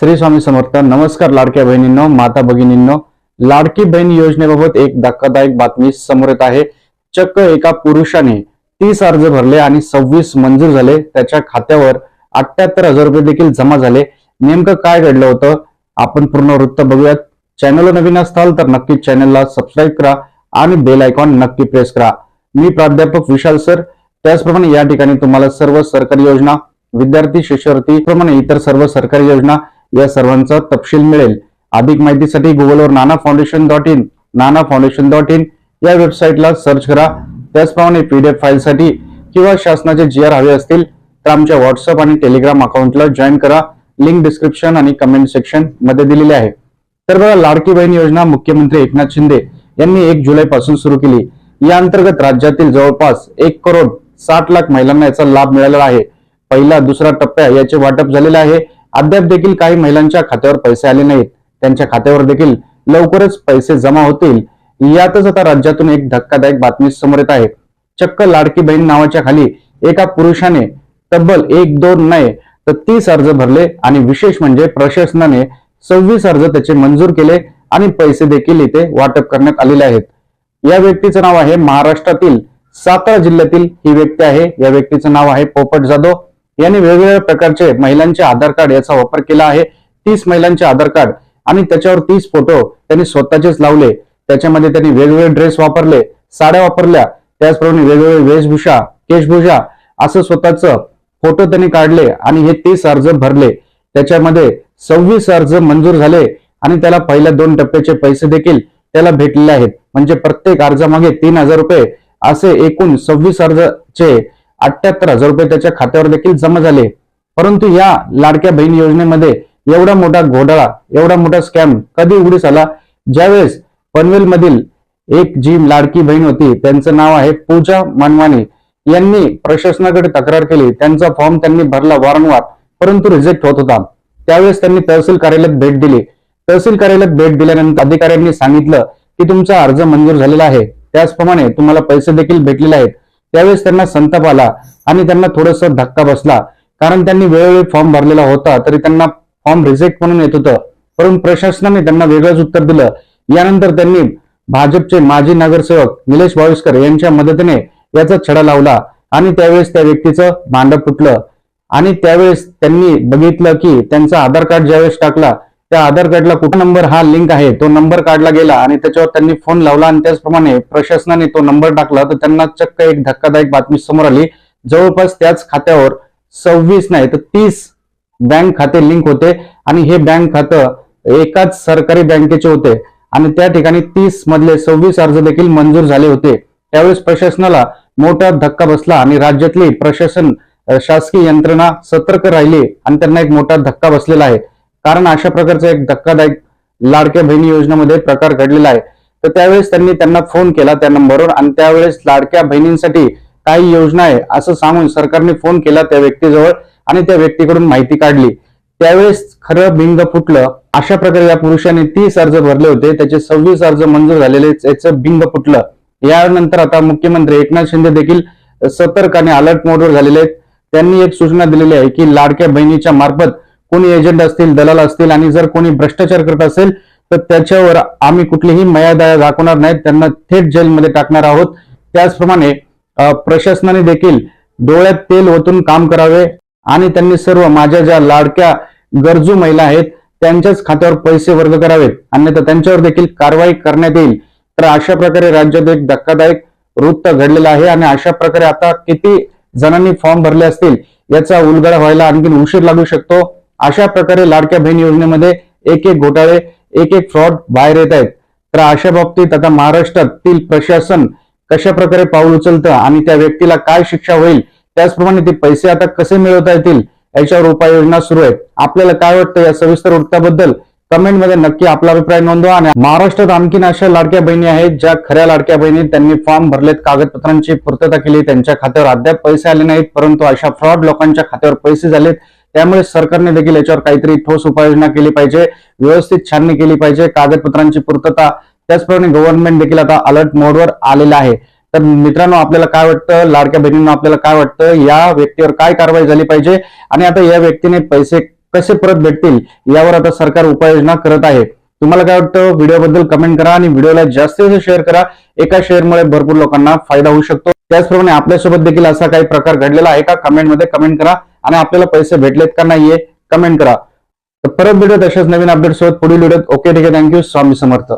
श्री स्वामी समर्थ नमस्कार लाडक्या बहिणींनो माता भगिनींनो. लाडकी बहीण योजनेबाबत एक धक्कादायक बातमी समोर येत आहे. चक्क एका पुरुषाने तीस अर्ज भरले आणि सव्वीस मंजूर झाले. त्याच्या खात्यावर अठ्याहत्तर हजार रुपये देखील जमा झाले. नेमकं काय घडलं होतं? आपण पूर्ण वृत्त बघूयात. चॅनलवर नवीन असाल तर नक्की चॅनलला सबस्क्राईब करा आणि बेल आयकॉन नक्की प्रेस करा. मी प्राध्यापक विशाल सर. त्याचप्रमाणे या ठिकाणी तुम्हाला सर्व सरकारी योजना विद्यार्थी शिष्यवृत्ती प्रमाणे इतर सर्व सरकारी योजना या सर्वांचा तपशील मिळेल. अधिक माहितीसाठी गुगलवर Nana foundation dot in Nana foundation dot in या वेबसाईटला सर्च करा. त्याचप्रमाणे पीडीएफ फाईलसाठी किंवा शासनाचे जी आर हवे असतील तर आमच्या व्हॉट्सअप आणि टेलिग्राम अकाउंटला जॉईन करा. लिंक डिस्क्रिप्शन आणि कमेंट सेक्शनमध्ये दिलेली आहे. तर बघा लाडकी बहीण योजना मुख्यमंत्री एकनाथ शिंदे यांनी एक जुलै पासून सुरू केली. या अंतर्गत राज्यातील जवळपास एक करोड साठ लाख महिलांना याचा लाभ मिळालेला आहे. पहिला दुसरा टप्प्या याचे वाटप झालेले आहे. अद्याप देखील काही महिलांच्या खात्यावर पैसे आले नाहीत. त्यांच्या खात्यावर देखील लवकरच पैसे जमा होतील. यातच आता राज्यातून एक धक्कादायक बातमी समोर येत आहे. चक्क लाडकी बहीण नावाच्या खाली एका पुरुषाने तब्बल एक दोन नाही तर तीस अर्ज भरले आणि विशेष म्हणजे प्रशासनाने सव्वीस अर्ज त्याचे मंजूर केले आणि पैसे देखील इथे वाटप करण्यात आलेले आहेत. या व्यक्तीचं नाव आहे महाराष्ट्रातील सातारा जिल्ह्यातील ही व्यक्ती आहे. या व्यक्तीचं नाव आहे पोपट जाधव. यांनी वेगवेगळ्या प्रकारचे महिलांचे आधार कार्ड याचा वापर केला आहे. तीस महिलांचे आधार कार्ड आणि त्याच्यावर तीस फोटो त्यांनी स्वतःचेच लावले. त्याच्यामध्ये त्यांनी वेगवेगळे ड्रेस वापरले साड्या वापरल्या त्याचप्रमाणे वेगवेगळे वेशभूषा केशभूषा असं स्वतःच फोटो त्यांनी काढले आणि हे तीस अर्ज भरले. त्याच्यामध्ये सव्वीस अर्ज मंजूर झाले आणि त्याला पहिल्या दोन टप्प्याचे पैसे देखील त्याला भेटलेले आहेत. म्हणजे प्रत्येक अर्जामागे तीन हजार रुपये असे एकूण सव्वीस अर्जचे अठ्याहत्तर हजार रुपये त्याच्या खात्यावर देखील जमा झाले. परंतु या लाडक्या बहीण योजनेमध्ये एवढा मोठा घोटाळा एवढा मोठा स्कॅम कधी उघडीस आला? ज्यावेळेस पनवेल मधील एक जी लाडकी बहीण होती त्यांचं नाव आहे पूजा मानवानी. यांनी प्रशासनाकडे तक्रार केली. त्यांचा फॉर्म त्यांनी भरला वारंवार परंतु रिजेक्ट होत होता. त्यावेळेस त्यांनी तहसील कार्यालयात भेट दिली. तहसील कार्यालयात भेट दिल्यानंतर अधिकाऱ्यांनी सांगितलं की तुमचा अर्ज मंजूर झालेला आहे. त्याचप्रमाणे तुम्हाला पैसे देखील भेटलेले आहेत. त्यावेळेस त्यांना संताप आला आणि त्यांना थोडस धक्का बसला. कारण त्यांनी वेळोवेळी फॉर्म भरलेला होता तरी त्यांना फॉर्म रिजेक्ट म्हणून येत होतं. परंतु प्रशासनाने त्यांना वेगळंच उत्तर दिलं. यानंतर त्यांनी भाजपचे माजी नगरसेवक निलेश वाळुसकर यांच्या मदतीने याचा छडा लावला आणि त्यावेळेस त्या व्यक्तीचं भांड फुटलं. आणि त्यावेळेस त्यांनी बघितलं की त्यांचा आधार कार्ड ज्यावेळेस टाकला त्या आधार कार्डला कुठला नंबर हा लिंक आहे तो नंबर काढला गेला आणि त्याच्यावर त्यांनी फोन लावला आणि त्याचप्रमाणे प्रशासनाने तो नंबर टाकला. तर त्यांना चक्क एक धक्कादायक बातमी समोर आली. जवळपास त्याच खात्यावर सव्वीस नाही तर तीस बँक खाते लिंक होते. आणि हे बँक खातं एकाच सरकारी बँकेचे होते. आणि त्या ठिकाणी तीस मधले सव्वीस अर्ज देखील मंजूर झाले होते. त्यावेळेस प्रशासनाला मोठा धक्का बसला आणि राज्यातली प्रशासन शासकीय यंत्रणा सतर्क राहिली आणि त्यांना एक मोठा धक्का बसलेला आहे. कारण अशा प्रकारचा एक धक्कादायक लाडक्या बहिणी योजनेमध्ये प्रकार घडलेला आहे. तर त्यावेळेस त्यांनी त्यांना फोन केला त्या नंबरवर आणि त्यावेळेस लाडक्या बहिणींसाठी काही योजना आहे असं सांगून सरकारने फोन केला त्या व्यक्तीजवळ आणि त्या व्यक्तीकडून माहिती काढली. त्यावेळेस खरं भिंग फुटलं. अशा प्रकारे या पुरुषाने तीस अर्ज भरले होते. त्याचे सव्वीस अर्ज मंजूर झालेले याचं भिंग फुटलं. यानंतर आता मुख्यमंत्री एकनाथ शिंदे देखील सतर्क आणि अलर्ट मोडवर झालेले आहेत. त्यांनी एक सूचना दिलेली आहे की लाडक्या बहिणीच्या मार्फत कोणी एजंट असतील दलाल असतील आणि जर कोणी भ्रष्टाचार करत असेल तर त्याच्यावर आम्ही कुठलीही मयादया दाखवणार नाहीत. त्यांना थेट जेलमध्ये टाकणार आहोत. त्याचप्रमाणे प्रशासनाने देखील डोळ्यात तेल ओतून काम करावे आणि त्यांनी सर्व माझ्या ज्या लाडक्या गरजू महिला आहेत त्यांच्याच खात्यावर पैसे वर्ग करावेत. अन्यथा त्यांच्यावर देखील कारवाई करण्यात येईल. तर अशा प्रकारे राज्यात एक धक्कादायक वृत्त घडलेलं आहे आणि अशा प्रकारे आता किती जणांनी फॉर्म भरले असतील याचा उलगडा व्हायला आणखी उशीर लागू शकतो. अशा प्रकारे लाडक्या बहीण योजनेमध्ये एक एक घोटाळे एक एक फ्रॉड बाहेर येत आहेत. तर अशा बाबतीत आता महाराष्ट्रातील प्रशासन कशा प्रकारे पाऊल उचलतं आणि त्या व्यक्तीला काय शिक्षा होईल त्याचप्रमाणे ते पैसे आता कसे मिळवता येतील याच्यावर उपाययोजना सुरू आहेत. आपल्याला काय वाटतं या सविस्तर वृत्ताबद्दल? कमेंटमध्ये नक्की आपला अभिप्राय नोंदवा आणि महाराष्ट्रात आणखीन अशा लाडक्या बहिणी आहेत ज्या खऱ्या लाडक्या बहिणी त्यांनी फॉर्म भरलेत कागदपत्रांची पूर्तता केली त्यांच्या खात्यावर अद्याप पैसे आले नाहीत परंतु अशा फ्रॉड लोकांच्या खात्यावर पैसे झालेत. त्यामुळे सरकारने देखील याच्यावर काहीतरी ठोस उपाययोजना केली पाहिजे व्यवस्थित छाननी केली पाहिजे कागदपत्रांची पूर्तता त्याचप्रमाणे गव्हर्नमेंट देखील आता अलर्ट मोडवर आलेला आहे. तर मित्रांनो आपल्याला काय वाटतं? लाडक्या बहिणींना आपल्याला काय वाटतं? या व्यक्तीवर काय कारवाई झाली पाहिजे? आणि आता या व्यक्तीने पैसे कसे परत भेटतील? यावर आता सरकार उपाययोजना करत आहे. तुम्हाला काय वाटतं? व्हिडिओबद्दल कमेंट करा आणि व्हिडिओला जास्तीत जास्त शेअर करा. एका शेअरमुळे भरपूर लोकांना फायदा होऊ शकतो. त्याचप्रमाणे आपल्यासोबत देखील असा काही प्रकार घडलेला आहे का? कमेंटमध्ये कमेंट करा. आणि आपल्याला पैसे भेटलेत का नाहीये कमेंट करा. तर परत भेटत अशाच नवीन अपडेट सोबत. पुढील व्हिडिओत ओके ठीक आहे. Thank you Swami Samarth.